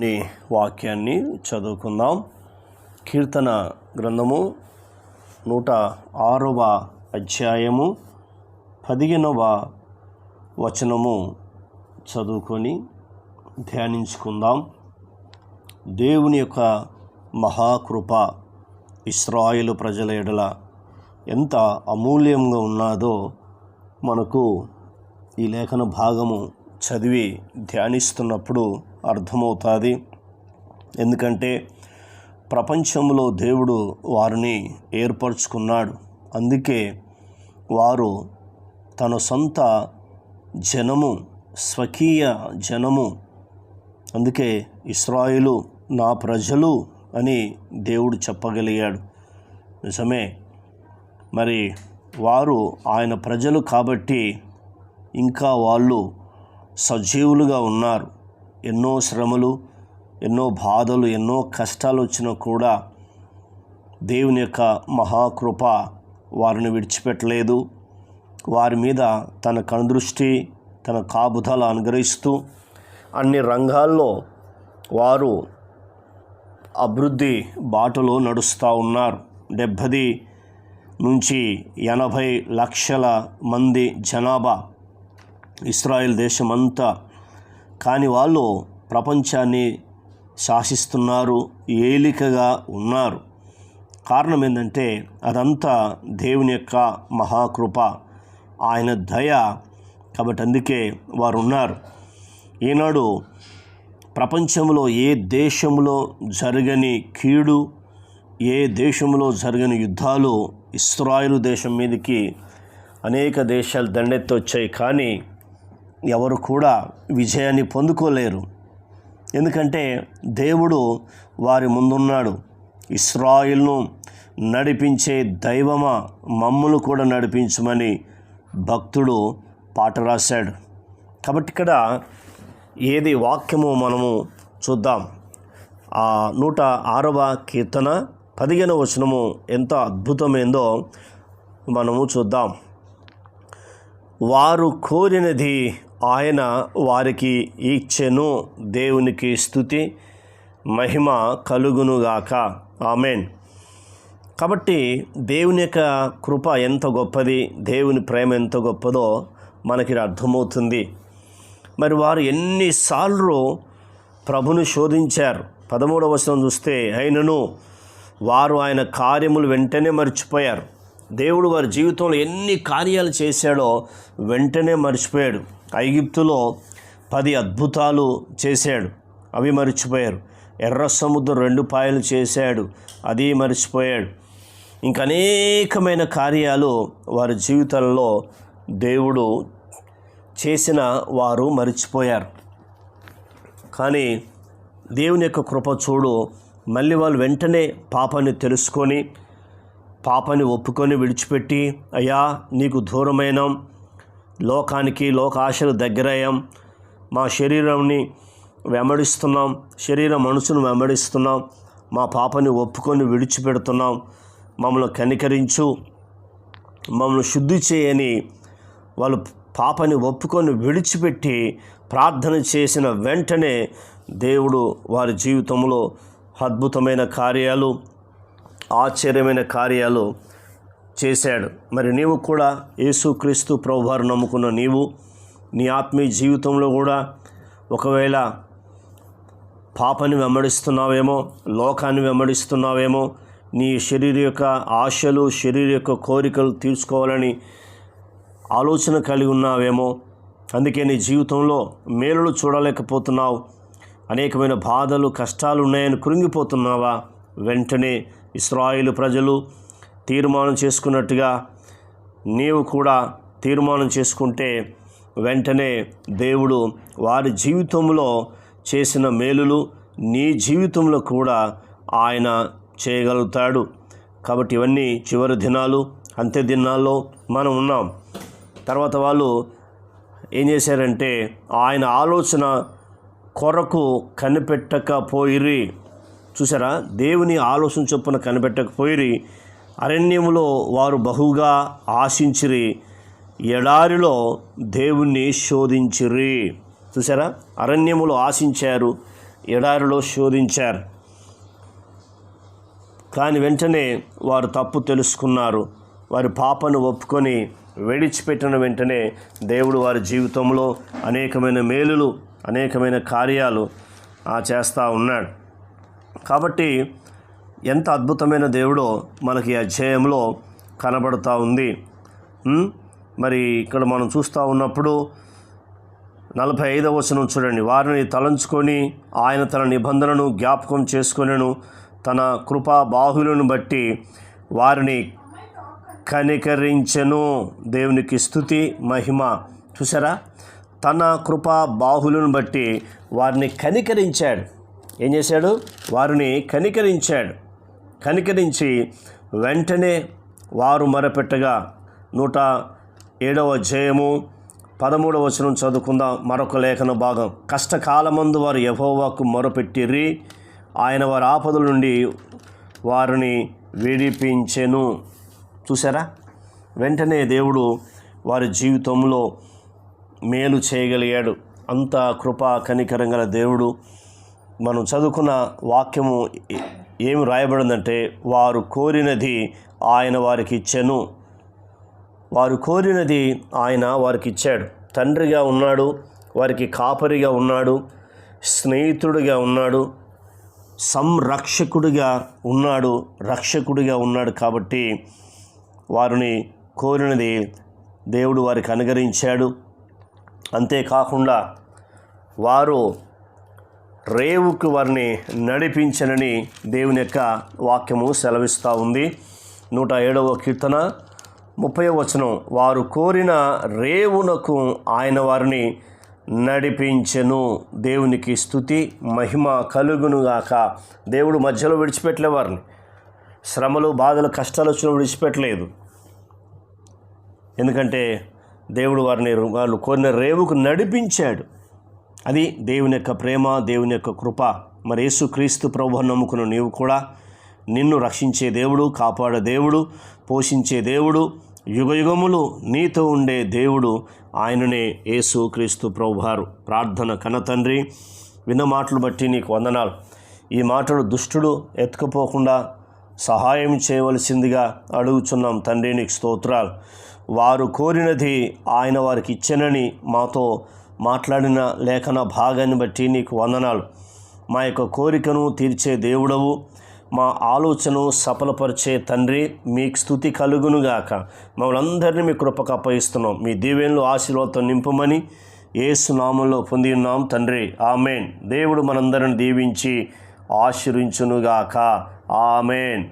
నీ వాక్యాన్ని చదువుకుందాం. కీర్తన గ్రంథము నూట ఆరవ అధ్యాయము పదిహేనవ వచనము చదువుకొని ధ్యానించుకుందాం. దేవుని యొక్క మహాకృప ఇస్రాయిలు ప్రజల ఎడల ఎంత అమూల్యంగా ఉన్నదో మనకు ఈ లేఖన భాగము చదివి ధ్యానిస్తున్నప్పుడు అర్థమవుతుంది. ఎందుకంటే ప్రపంచంలో దేవుడు వారిని ఏర్పరచుకున్నాడు. అందుకే వారు తన సొంత జనము స్వకీయ జనము అందుకే ఇస్రాయిలు నా ప్రజలు అని దేవుడు చెప్పగలిగాడు. నిజమే. మరి వారు ఆయన ప్రజలు కాబట్టి ఇంకా వాళ్ళు సజీవులుగా ఉన్నారు. ఎన్నో శ్రమలు ఎన్నో బాధలు ఎన్నో కష్టాలు వచ్చినా కూడా దేవుని యొక్క మహాకృప వారిని విడిచిపెట్టలేదు. వారి మీద తన కనుదృష్టి తన కాపుదల అనుగ్రహిస్తూ అన్ని రంగాల్లో వారు అభివృద్ధి బాటలో నడుస్తూ ఉన్నారు. డెబ్భది నుంచి ఎనభై లక్షల మంది జనాభా ఇస్రాయెల్ దేశమంతా కానీ వాళ్ళు ప్రపంచాన్ని శాసిస్తున్నారు ఏలికగా ఉన్నారు. కారణం ఏంటంటే అదంతా దేవుని యొక్క మహాకృప ఆయన దయ కాబట్టి అందుకే వారు ఉన్నారు ఈనాడు ప్రపంచంలో ఏ దేశంలో జరగని కీడు ఏ దేశంలో జరగని యుద్ధాలు ఇస్రాయిల్ దేశం మీదకి అనేక దేశాలు దండెత్తి వచ్చాయి కానీ ఎవరు కూడా విజయాన్ని పొందుకోలేరు. ఎందుకంటే దేవుడు వారి ముందున్నాడు. ఇస్రాయిల్ను నడిపించే దైవమా మమ్ములు కూడా నడిపించమని భక్తుడు పాట రాశాడు. కాబట్టి ఇక్కడ ఏది వాక్యము మనము చూద్దాం. ఆ నూట ఆరవ కీర్తన పదిహేను వచనము ఎంత అద్భుతమైందో మనము చూద్దాం. వారు కోరినది ఆయన వారికి ఇచ్చెను దేవునికి స్థుతి మహిమ కలుగునుగాక. ఆమెన్. కాబట్టి దేవుని యొక్క కృప ఎంత గొప్పది దేవుని ప్రేమ ఎంత గొప్పదో మనకి అర్థమవుతుంది. మరి వారు ఎన్నిసార్లు ప్రభును శోధించారు? పదమూడవ వచనం చూస్తే అయినను వారు ఆయన కార్యములు వెంటనే మర్చిపోయారు. దేవుడు వారి జీవితంలో ఎన్ని కార్యాలు చేశాడో వెంటనే మర్చిపోయాడు. ఐగిప్తులో పది అద్భుతాలు చేశాడు. అవి మర్చిపోయారు. ఎర్ర సముద్రం రెండు పాయలు చేశాడు. అది మర్చిపోయాడు. ఇంకా అనేకమైన కార్యాలు వారి జీవితంలో దేవుడు చేసిన వారు మర్చిపోయారు. కానీ దేవుని యొక్క కృప చూడు మళ్ళీ వాళ్ళు వెంటనే పాపాన్ని తెలుసుకొని పాపాన్ని ఒప్పుకొని విడిచిపెట్టి అయ్యా నీకు దూరమైన. లోకానికి లోకాశలు దగ్గరయ్యాం. మా శరీరంని వెంబడిస్తున్నాం. శరీర మనసును వెంబడిస్తున్నాం. మా పాపని ఒప్పుకొని విడిచిపెడుతున్నాం. మమ్మల్ని కనికరించు. మమ్మల్ని శుద్ధి చేయని వాళ్ళు పాపని ఒప్పుకొని విడిచిపెట్టి ప్రార్థన చేసిన వెంటనే దేవుడు వారి జీవితంలో అద్భుతమైన కార్యాలు ఆశ్చర్యమైన కార్యాలు చేశాడు. మరి నీవు కూడా యేసుక్రీస్తు ప్రభువారు నమ్ముకున్న నీవు నీ ఆత్మీయ జీవితంలో కూడా ఒకవేళ పాపని వెంబడిస్తున్నావేమో లోకాన్ని వెంబడిస్తున్నావేమో నీ శరీర యొక్క ఆశలు శరీర యొక్క కోరికలు తీర్చుకోవాలని ఆలోచన కలిగి ఉన్నావేమో అందుకే నీ జీవితంలో మేలులు చూడలేకపోతున్నావు అనేకమైన బాధలు కష్టాలు ఉన్నాయని కృంగిపోతున్నావా? వెంటనే ఇస్రాయిల్ ప్రజలు తీర్మానం చేసుకున్నట్టుగా నీవు కూడా తీర్మానం చేసుకుంటే వెంటనే దేవుడు వారి జీవితంలో చేసిన మేలులు నీ జీవితంలో కూడా ఆయన చేయగలుగుతాడు. కాబట్టి ఇవన్నీ చివరి దినాలు అంత్య దినాల్లో మనం ఉన్నాం. తర్వాత వాళ్ళు ఏం చేశారంటే ఆయన ఆలోచన కొరకు కనిపెట్టకపోయిరి. చూసారా? దేవుని ఆలోచన చొప్పున కనిపెట్టకపోయిరి. అరణ్యములో వారు బహుగా ఆశించిరి ఎడారిలో దేవుణ్ణి శోధించిరి. చూసారా అరణ్యములో ఆశించారు ఎడారిలో శోధించారు. కానీ వెంటనే వారు తప్పు తెలుసుకున్నారు. వారి పాపను ఒప్పుకొని విడిచిపెట్టిన వెంటనే దేవుడు వారి జీవితంలో అనేకమైన మేలులు అనేకమైన కార్యాలు ఆ చేస్తూ ఉన్నాడు. కాబట్టి ఎంత అద్భుతమైన దేవుడో మనకి అధ్యాయంలో కనబడుతూ ఉంది. మరి ఇక్కడ మనం చూస్తూ ఉన్నప్పుడు నలభై ఐదవ వచనం చూడండి. వారిని తలంచుకొని ఆయన తన నిబంధనను జ్ఞాపకం చేసుకొనెను తన కృపా బాహులను బట్టి వారిని కనికరించెను. దేవునికి స్థుతి మహిమ. చూసారా తన కృపా బాహులను బట్టి వారిని కనికరించాడు. ఏం చేశాడు? వారిని కనికరించాడు. కనికరించి వెంటనే వారు మొరపెట్టగా నూట ఏడవ జయము పదమూడవ వచనం చదువుకుందాం. మరొక లేఖన భాగం. కష్టకాలమందు వారు యహోవాకు మొరపెట్టిర్రి ఆయన వారి ఆపదల నుండి వారిని విడిపించెను. చూసారా వెంటనే దేవుడు వారి జీవితంలో మేలు చేయగలిగాడు. అంత కృపా కనికరం గల దేవుడు. మనం చదువుకున్న వాక్యము ఏమి రాయబడిందంటే వారు కోరినది ఆయన వారికి ఇచ్చెను వారు కోరినది ఆయన వారికి ఇచ్చాడు తండ్రిగా ఉన్నాడు వారికి కాపరిగా ఉన్నాడు స్నేహితుడిగా ఉన్నాడు సంరక్షకుడిగా ఉన్నాడు రక్షకుడిగా ఉన్నాడు కాబట్టి వారిని కోరినది దేవుడు వారికి అనుగరించాడు అంతేకాకుండా వారు రేవుకు వారిని నడిపించనని దేవుని యొక్క వాక్యము సెలవిస్తూ ఉంది. నూట ఏడవ కీర్తన ముప్పై వచనం. వారు కోరిన రేవునకు ఆయన వారిని నడిపించెను. దేవునికి స్థుతి మహిమ కలుగునుగాక. దేవుడు మధ్యలో విడిచిపెట్టలే వారిని. శ్రమలు బాధలు కష్టాలు వచ్చిన విడిచిపెట్టలేదు. ఎందుకంటే దేవుడు వారిని వాళ్ళు కోరిన రేవుకు నడిపించాడు. అది దేవుని యొక్క ప్రేమ దేవుని యొక్క కృప. మరి యేసుక్రీస్తు ప్రభు నమ్ముకున్న నీవు కూడా నిన్ను రక్షించే దేవుడు కాపాడే దేవుడు పోషించే దేవుడు యుగయుగములు నీతో ఉండే దేవుడు ఆయననే యేసు క్రీస్తు ప్రభువారు. ప్రార్థన కనతండ్రి తండ్రి విన్న మాటలు బట్టి నీకు వందనాలు. ఈ మాటలు దుష్టుడు ఎత్తుకుపోకుండా సహాయం చేయవలసిందిగా అడుగుచున్నాం తండ్రి నీకు స్తోత్రాలు. వారు కోరినది ఆయన వారికి ఇచ్చనని మాతో మాట్లాడిన లేఖన భాగాన్ని బట్టి నీకు వందనాలు. మా యొక్క కోరికను తీర్చే దేవుడవు. మా ఆలోచనను సఫలపరిచే తండ్రి మీకు స్థుతి కలుగునుగాక మమ్మల్ందరినీ మీ కృపకు అప్పగిస్తున్నాం. మీ దీవెనలు ఆశీర్వాదం నింపమని ఏసునామంలో పొంది ఉన్నాం తండ్రి. ఆమెన్. దేవుడు మనందరిని దీవించి ఆశీర్వించునుగాక ఆమెన్.